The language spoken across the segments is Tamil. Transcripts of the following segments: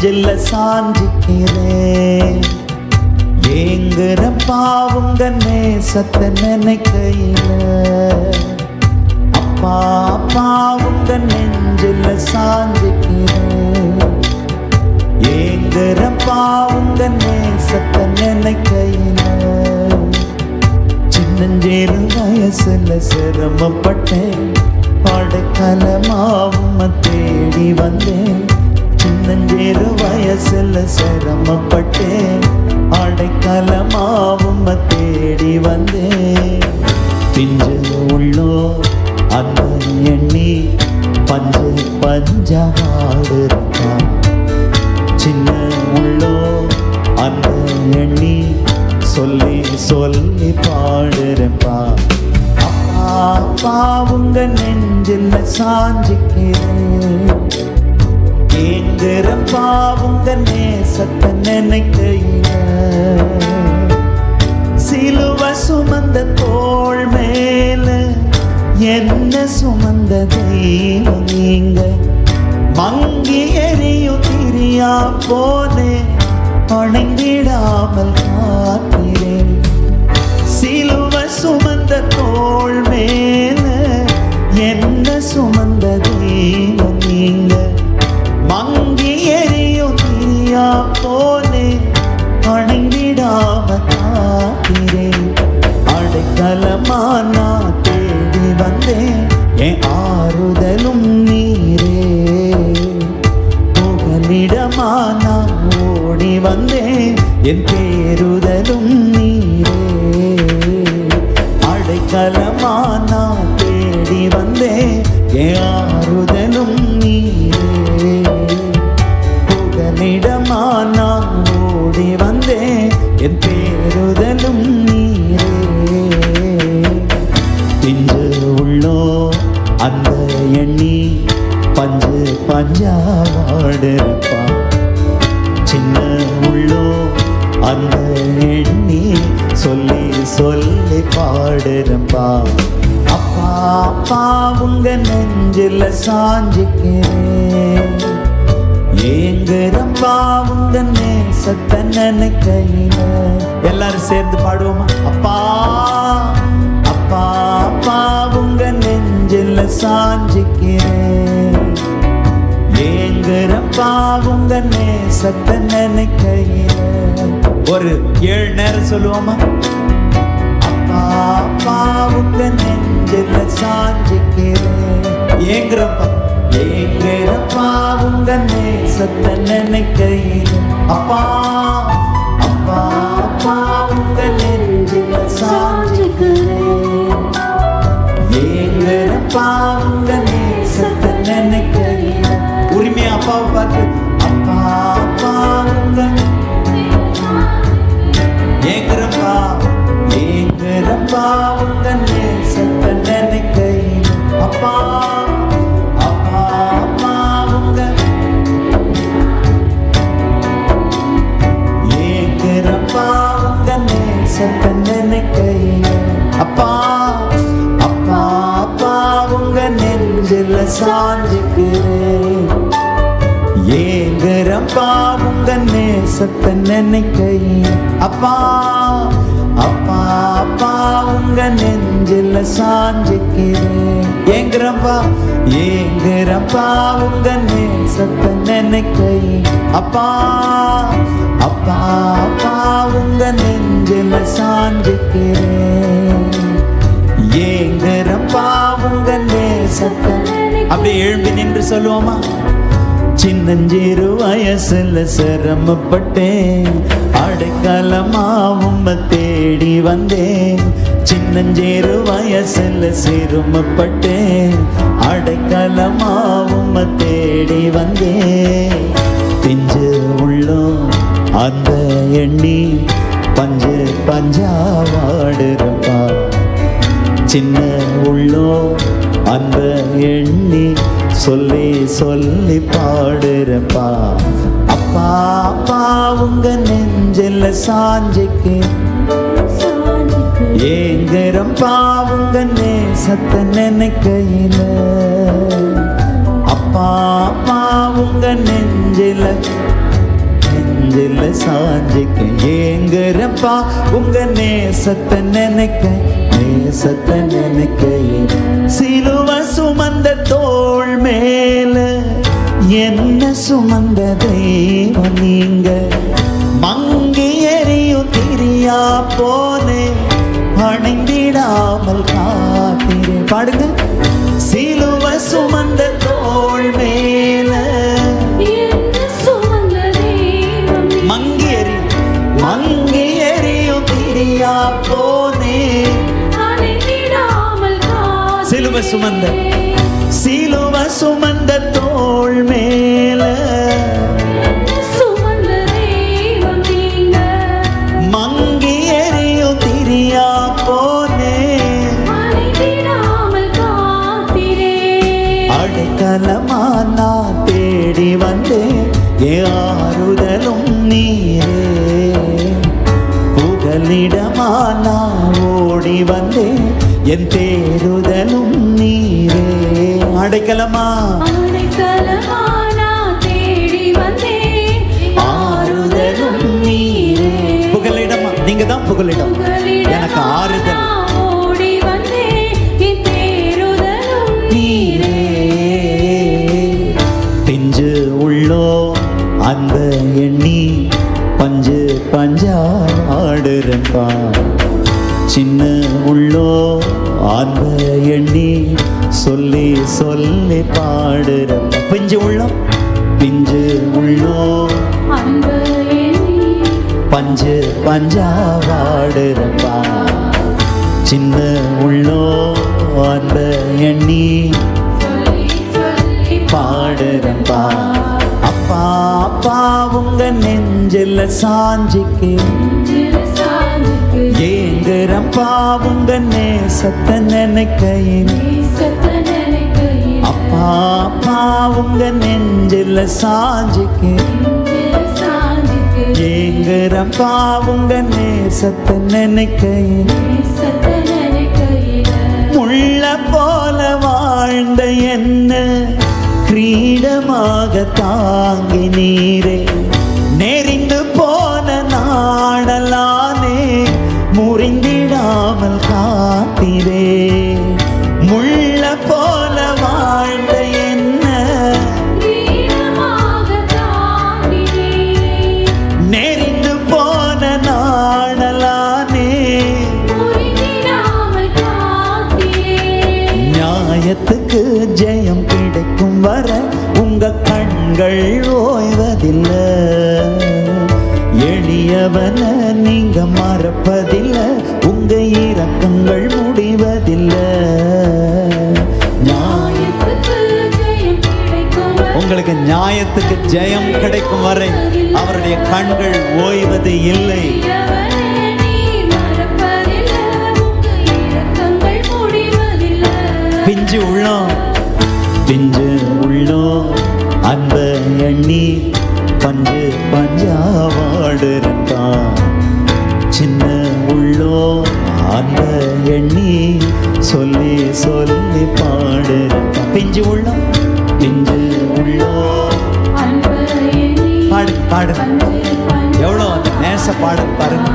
நெஞ்சில் சாஞ்சிக்கிறேன் ஏங்குறப்பா உங்க நேசத்தை நினைக்கையில. அப்பா பாவுங்க நெஞ்சில் சாஞ்சிக்கிறேன் ஏங்குறப்பா உங்க நேசத்தை நினைக்கையில. சின்னஞ்சேரு வயசுல சிரமப்பட்டேன். படைக்கலமாவும் தேடி வந்தேன். சின்னஞ்சேரு வயசுல சிரமப்பட்டேன். அடைக்கலமாவும் தேடி வந்தேன். பிஞ்சு உள்ளோ அந்த எண்ணி பஞ்சு பஞ்சாடு சின்ன உள்ளோ அந்த எண்ணி சொல்லி சொல்லி பாடுறப்பா அப்பா அப்பா உங்க நெஞ்சில் சாஞ்சி நேசத்தை சிலுவ சுமந்த தோல் மேல என்ன சுமந்த தெய்வம் நீங்க? மங்கி எரியும் திரியா போனே அணைந்திடாமல் പകരും சொல்லி சொல்லி பாடுறப்பா அப்பா அப்பா உங்க நெஞ்சில் சாஞ்சிக்கிறேன். ஏங்குறப்பா உங்க நேசத்தை நினைக்கையில. எல்லாரும் சேர்ந்து பாடுவோமா? அப்பா அப்பா அப்பா உங்க நெஞ்சில் சாஞ்சிக்கிறேன். ஏ ஏங்குறப்பா உங்க நேசத்தை நினைக்கையில. ஒரு ஏழு நேரம் சொல்லுவோமா? அப்பா அப்பா உங்க நெஞ்சில் சாஞ்சிக்கிறேன். ஏங்குறப்பா ஏங்குறப்பா உங்க நேசத்தை நினைக்கையில். அப்பா அப்பா அப்பா உங்க நெஞ்சில் சாஞ்சிக்கிறேன். ஏங்குறப்பா ஏங்குறப்பா நெஞ்சில் சாஞ்சிக்கிறேன். ஏங்குறப்பா ஏங்குறப்பா உங்க நேசத்தை நினைக்கை. அப்பா அப்பா அப்பா உங்க நெஞ்சில் சாஞ்சிக்கிறேன். ஏங்குறப்பா உங்க நேசத்தை அப்படியே எழும்பி நின்று சொல்லுவோமா? சின்னஞ்சிறு வயசுல சிரமப்பட்டேன். அடைக்கலமா உம்ம தேடி வந்தேன். சின்னஞ்சேறு வயசுல சிறுமப்பட்டேன் அடைக்கலமாவும் தேடி வந்தேன் பிஞ்சு உள்ளோம் அந்த எண்ணி பஞ்சு பஞ்சாவாடுப்பா சின்ன உள்ளோ அந்த எண்ணி சொல்லி சொல்லி பாடுறப்பா அப்பா அப்பா உங்க நெஞ்சில் சாஞ்சிக்கு. ஏங்குறப்பா உங்க நேசத்தை நினைக்கையில. அப்பா பாவுங்க நெஞ்சில நெஞ்சில சாஞ்சிக்க. ஏங்குறப்பா உங்க நேசத்தை நினைக்க நேசத்தை நினைக்கையில். சிலுவ சுமந்த தோல் மேல என்ன சுமந்த தெய்வம் நீங்க? மங்கி எறியும் திரியா போனேன் அணைந்திடாமல் காத்திரே. பாடுங்க. சிலுவ சுமந்த தோள் மேல. என்ன சுமந்த தெய்வம்? நீ. மங்கி எரி மங்கி எரியும் திரியா போனே. சிலுவ சுமந்த சிலுவ சுமந்த தோள் மேல. அடைக்கலமா நான் தேடி வந்தேன். ஏ ஆறுதலும் நீரே. புகலிடமா நான் ஓடி வந்தேன். என் தேறுதலும் நீரே. அடைக்கலமா. அடைக்கலமா நான் தேடி வந்தேன். ஆறுதலும் நீரே. புகலிடமா. நீங்க தான் புகலிடமா. அந்த எண்ணி சொல்லி சொல்லி பாடுறப்பா பிஞ்சு உள்ளம் பிஞ்சு உள்ளோ அன்பு எண்ணி பஞ்சு பஞ்சா வாடுறப்பா சின்ன உள்ளோ அந்த எண்ணி பாடுறப்பா அப்பா அப்பா உங்க நெஞ்சில சாஞ்சிக்கு. நெஞ்சில உங்க நேசத்தை நினைக்கையில். அப்பா உங்க நெஞ்சில சாஞ்சிக்கு. உங்க நேசத்தை நினைக்கையில். முள்ள போல வாழ்ந்த என்ன கிரீடமாக தாங்கி நீரே. உங்க கண்கள் ஓய்வதில்லை. எளியவன நீங்க மறப்பதில்லை. உங்க இரக்கங்கள் முடிவதில்லை. உங்களுக்கு நியாயத்துக்கு ஜெயம் கிடைக்கும் வரை அவருடைய கண்கள் ஓய்வது இல்லை. பிஞ்சு உள்ளோம். பிஞ்சு அந்த எண்ணி பஞ்சு பஞ்சா வாடுறப்பா சின்ன உள்ளோ அந்த எண்ணி சொல்லி சொல்லி பாடுறப்பா பிஞ்சு உள்ளம் பிஞ்சு உள்ளோ பாடு பாடு. எவ்வளோ அந்த நேச பாடல் பாருங்க.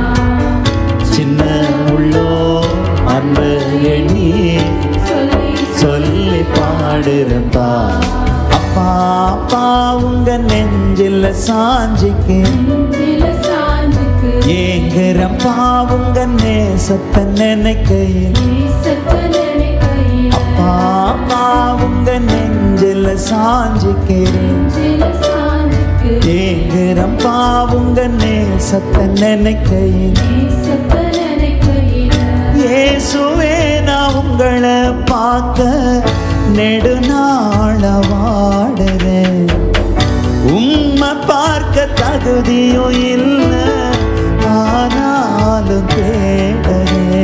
சின்ன உள்ளோ அந்த எண்ணி சொல்லி சொல்லி பாடுறப்பா அப்பா அப்பா உங்க நெஞ்சில சாஞ்சிக்கு. ஏங்குறப்பா உங்க நேசத்தை நினைக்கையில் அப்பா அப்பா உங்க நெஞ்சில சாஞ்சிக்கு. ஏங்குறப்பா உங்க நேசத்தை நினைக்கையில் இயேசுவே நான் உங்களை பார்க்க. நெடுநாள வாடுறேன் உம்மை பார்க்க தகுதியும் இல்லை ஆனாலும் தேடுறே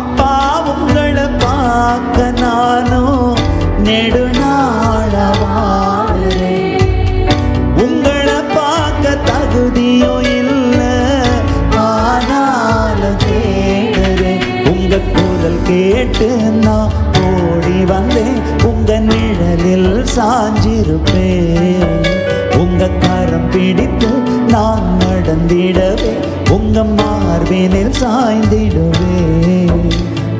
அப்பா உங்களை பார்க்க நானும் நெடுநாள வாடுறேன் உங்களை பார்க்க தகுதியும் இல்லை ஆனாலும் கேட்கிறேன் உங்க குரல் கேட்டு நான் வந்தே உங்க நிழலில் சாஞ்சிருப்பேன் உங்க கரம் பிடித்து நான் நடந்திடவே உங்க மார்பினில் சாய்ந்திடுவே.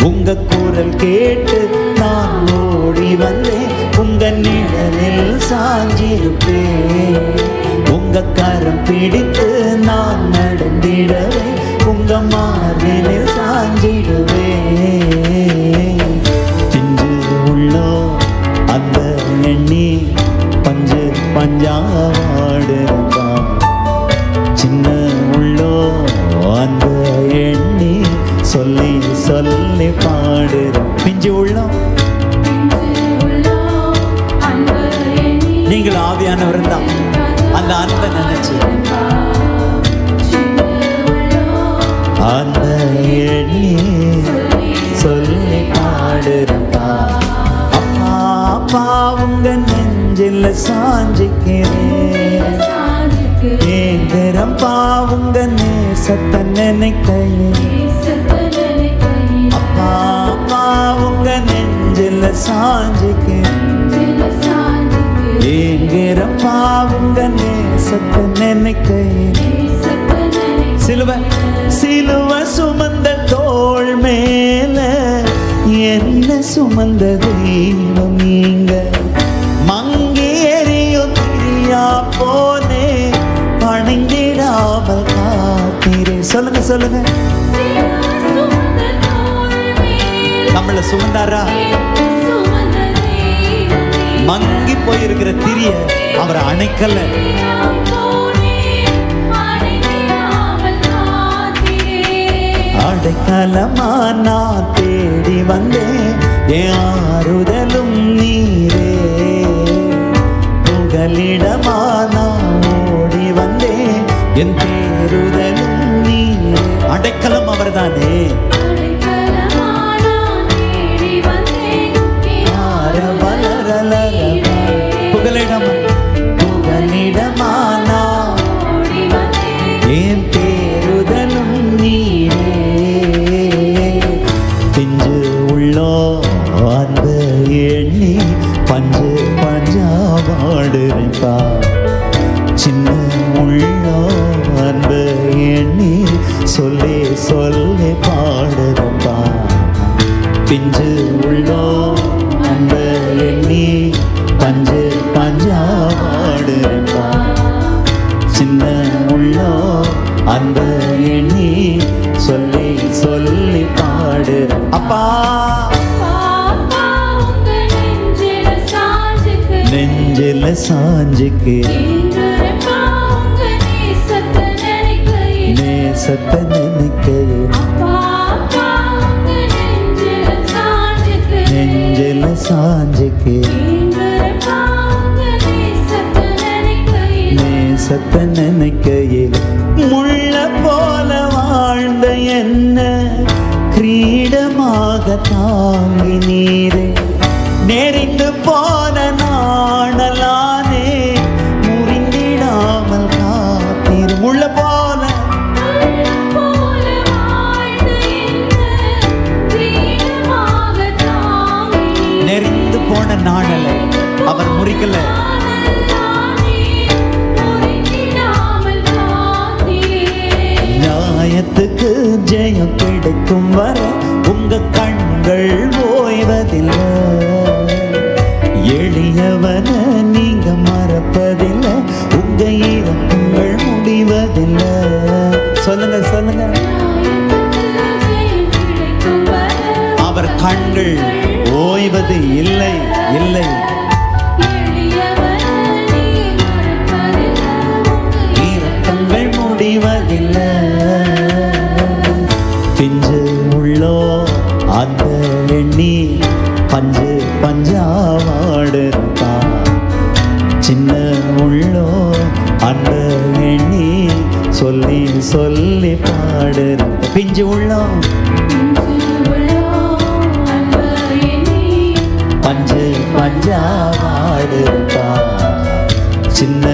உங்க குரல் கேட்டு நான் ஓடி வந்தேன் உங்க நிழலில் சாஞ்சிருப்பேன் உங்க கரம் பிடித்து நான் நடந்திடவே உங்க மார்பினில் சாஞ்சிடுவேன் உள்ளோ அந்த எண்ணி பஞ்சு பஞ்சாடுறப்பா உங்க நேசத்தை நினைக்கையே அப்பா அப்பா உங்க நெஞ்சில் சாஞ்சிக்கு ஏங்கிறப்பா உங்க நேசத்தை நினைக்கையே சிலுவ சிலுவ சுமந்த தோல் மேல என்ன சுமந்த தெய்வம் நீங்க? சொல்லுங்க சொல்லுங்க. நம்மள சுமந்தாரா? மங்கி போயிருக்கிற திரிய அவரை அணைக்கல. அடைக்கலமா நான் தேடி வந்தேன். என் ஆறுதலும் நீரே. புகலிடமா நான் ஓடி வந்தேன். என் தேறுதலும் சொல்லி பாடுறப்பா பிஞ்சு உள்ளோ அந்த எண்ணி பஞ்சு பஞ்சாபாடுறப்பா சின்ன உள்ளோ அந்த எண்ணி சொல்லி சொல்லி பாடு அப்பா! நெஞ்சில சாஞ்சுக்கு. சத்த நினைக்கையே அவர் முறிக்கல நியாயத்துக்கு ஜெயம் கிடைக்கும் வர உங்க கண்கள் ஓய்வதில்லை. எளியவன நீங்க மறப்பதில்லை. உங்க இறக்கங்கள் முடிவதில்லை. சொல்லுங்க சொல்லுங்க. அவர் கண்கள் ஓய்வது இல்லை இல்லை. அந்த எண்ணி பஞ்சு பஞ்சாவாடுறப்பா சின்ன உள்ளோ அந்த எண்ணி சொல்லி சொல்லி பாடுறப்ப பிஞ்சு உள்ளோ பஞ்சு பஞ்சாவாடுறப்பா சின்ன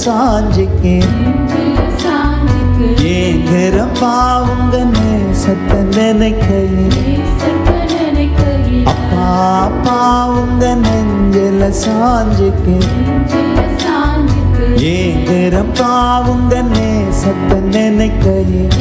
சாஞ்சிக்கு ஏங்குறப்பா பாவுங்க நேச நேசத்தை நினைக்கையில். அப்பா பாவுங்க நெஞ்சில சாஞ்சிக்கு நெஞ்சில பாவுங்க ஏங்குறப்பா உங்க நேசத்தை நினைக்கையில்.